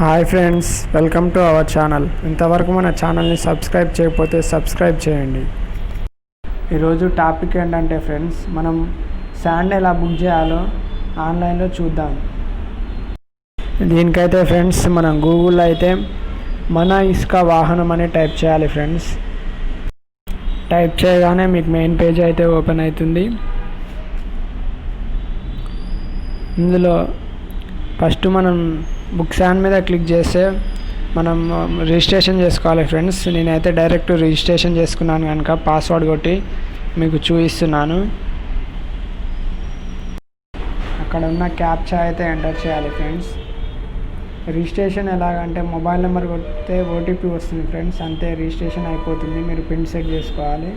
Hi friends welcome to our channel. ఇంతవరకు మన ఛానల్ని సబ్స్క్రైబ్ చేయకపోతే సబ్స్క్రైబ్ చేయండి. ఈరోజు టాపిక్ ఏంటంటే ఫ్రెండ్స్ మనం శాండ్ ఎలా బుక్ చేయాలో ఆన్లైన్లో చూద్దాం. దీనికైతే ఫ్రెండ్స్ మనం గూగుల్లో అయితే మన ఇసుక వాహనం అని టైప్ చేయాలి ఫ్రెండ్స్. టైప్ చేయగానే మీకు మెయిన్ పేజ్ అయితే ఓపెన్ అవుతుంది. ఇందులో ఫస్ట్ మనం బుక్ శాన్ మీద క్లిక్ చేస్తే మనం రిజిస్ట్రేషన్ చేసుకోవాలి ఫ్రెండ్స్. నేనైతే డైరెక్ట్ రిజిస్ట్రేషన్ చేసుకున్నాను కనుక పాస్వర్డ్ కొట్టి మీకు చూపిస్తున్నాను. అక్కడ ఉన్న క్యాప్చా అయితే ఎంటర్ చేయాలి ఫ్రెండ్స్. రిజిస్ట్రేషన్ ఎలాగంటే మొబైల్ నెంబర్ కొడితే ఓటీపీ వస్తుంది ఫ్రెండ్స్. అంతే రిజిస్ట్రేషన్ అయిపోతుంది. మీరు పిన్ సెట్ చేసుకోవాలి.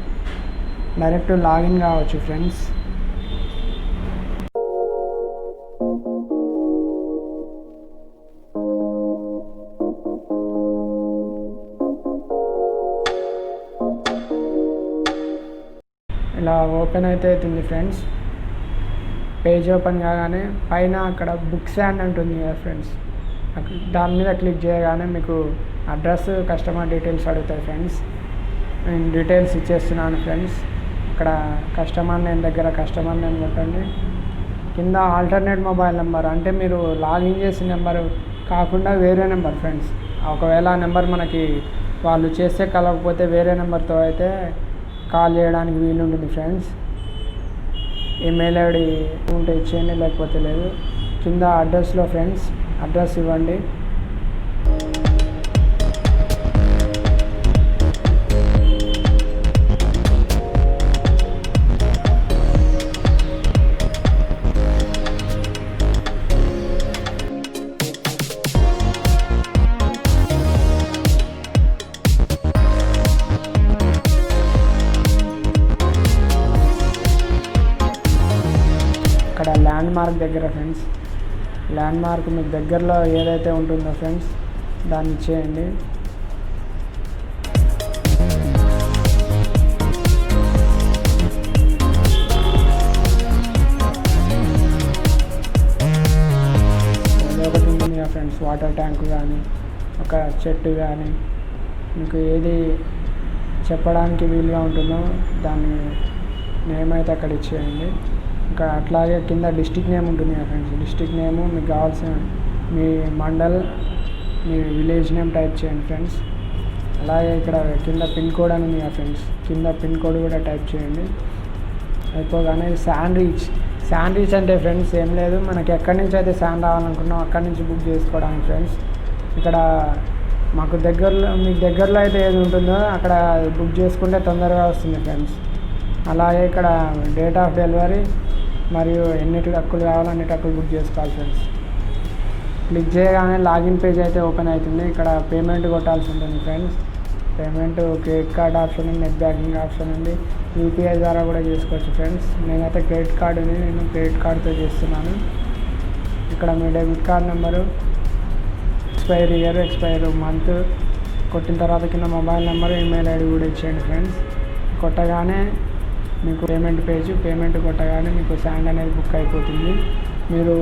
డైరెక్ట్ లాగిన్ కావచ్చు ఫ్రెండ్స్. ఇలా ఓపెన్ అయితే అవుతుంది ఫ్రెండ్స్. పేజ్ ఓపెన్ కాగానే పైన అక్కడ బుక్ స్టాండ్ ఉంటుంది కదా ఫ్రెండ్స్. దాని మీద క్లిక్ చేయగానే మీకు అడ్రస్ కస్టమర్ డీటెయిల్స్ అడుగుతాయి ఫ్రెండ్స్. నేను డీటెయిల్స్ ఇచ్చేస్తున్నాను ఫ్రెండ్స్. ఇక్కడ కస్టమర్ నేమ్ దగ్గర కస్టమర్ నేమ్ కొట్టండి కింద ఆల్టర్నేట్ మొబైల్ నెంబర్ అంటే మీరు లాగిన్ చేసిన నెంబర్ కాకుండా వేరే నెంబర్ ఫ్రెండ్స్. ఒకవేళ ఆ నెంబర్ మనకి వాళ్ళు చేస్తే కలవకపోతే వేరే నెంబర్తో అయితే కాల్ చేయడానికి వీలుంటుంది ఫ్రెండ్స్ ఈమెయిల్ ఐడి ఉంటే ఇచ్చేయండి లేకపోతే లేదు. కింద అడ్రస్లో ఫ్రెండ్స్ అడ్రస్ ఇవ్వండి. అక్కడ ల్యాండ్ మార్క్ దగ్గర ఫ్రెండ్స్ ల్యాండ్ మార్క్ మీకు దగ్గరలో ఏదైతే ఉంటుందో ఫ్రెండ్స్ దాన్ని చేయండి. ఒకటి ఉంటుంది కదా ఫ్రెండ్స్ వాటర్ ట్యాంక్ కానీ ఒక చెట్టు కానీ మీకు ఏది చెప్పడానికి వీలుగా ఉంటుందో దాన్ని నేమ్ అయితే అక్కడ ఇచ్చేయండి. ఇక్కడ అట్లాగే కింద డిస్టిక్ నేమ్ ఉంటుంది కదా ఫ్రెండ్స్. డిస్టిక్ నేమ్ మీకు కావాల్సిన మీ మండల్ మీ విలేజ్ నేమ్ టైప్ చేయండి ఫ్రెండ్స్. అలాగే ఇక్కడ కింద పిన్ కోడ్ అని ఉంది కదా ఫ్రెండ్స్. కింద పిన్ కోడ్ కూడా టైప్ చేయండి. అయిపోగానే శాండ్విచ్ శాండ్విచ్ అంటే ఫ్రెండ్స్ ఏం లేదు. మనకి ఎక్కడి నుంచి అయితే శాండ్ రావాలనుకున్నాం అక్కడి నుంచి బుక్ చేసుకోవడానికి ఫ్రెండ్స్. ఇక్కడ మాకు దగ్గరలో మీకు దగ్గరలో అయితే ఏది ఉంటుందో అక్కడ బుక్ చేసుకుంటే తొందరగా వస్తుంది ఫ్రెండ్స్. అలాగే ఇక్కడ డేట్ ఆఫ్ డెలివరీ మరియు ఎన్ని హక్కులు కావాలో అన్ని టక్కులు బుక్ చేసుకోవాలి ఫ్రెండ్స్ క్లిక్ చేయగానే లాగిన్ పేజ్ అయితే ఓపెన్ అవుతుంది. ఇక్కడ పేమెంట్ కొట్టాల్సి ఉంటుంది friends payment credit card option ఉంది నెట్ బ్యాంకింగ్ ఆప్షన్ ఉంది. యూపీఐ ద్వారా కూడా చేసుకోవచ్చు ఫ్రెండ్స్ నేనైతే క్రెడిట్ కార్డ్ ఉంది నేను క్రెడిట్ కార్డ్తో చేస్తున్నాను. ఇక్కడ మీ debit card number expire year expire month కొట్టిన తర్వాత కింద మొబైల్ నెంబర్ ఈమెయిల్ ఐడి కూడా ఇచ్చేయండి ఫ్రెండ్స్ కొట్టగానే మీకు పేమెంట్ పేజ్ పేమెంట్ కొట్టగానే మీకు శాండ్ అనేది బుక్ అయిపోతుంది. మీరు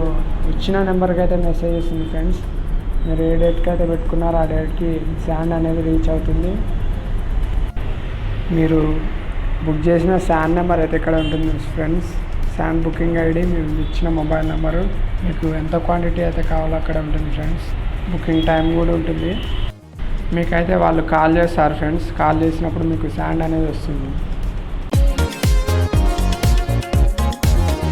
ఇచ్చిన నెంబర్కి అయితే మెసేజ్ వస్తుంది ఫ్రెండ్స్ మీరు ఏ డేట్కి అయితే పెట్టుకున్నారో ఆ డేట్కి శాండ్ అనేది రీచ్ అవుతుంది. మీరు బుక్ చేసిన శాండ్ నెంబర్ అయితే ఇక్కడ ఉంటుంది ఫ్రెండ్స్ శాండ్ బుకింగ్ ఐడి మీరు ఇచ్చిన మొబైల్ నెంబరు మీకు ఎంత క్వాంటిటీ అయితే కావాలో అక్కడ ఉంటుంది ఫ్రెండ్స్ బుకింగ్ టైం కూడా ఉంటుంది. మీకైతే వాళ్ళు కాల్ చేస్తారు ఫ్రెండ్స్ కాల్ చేసినప్పుడు మీకు శాండ్ అనేది వస్తుంది.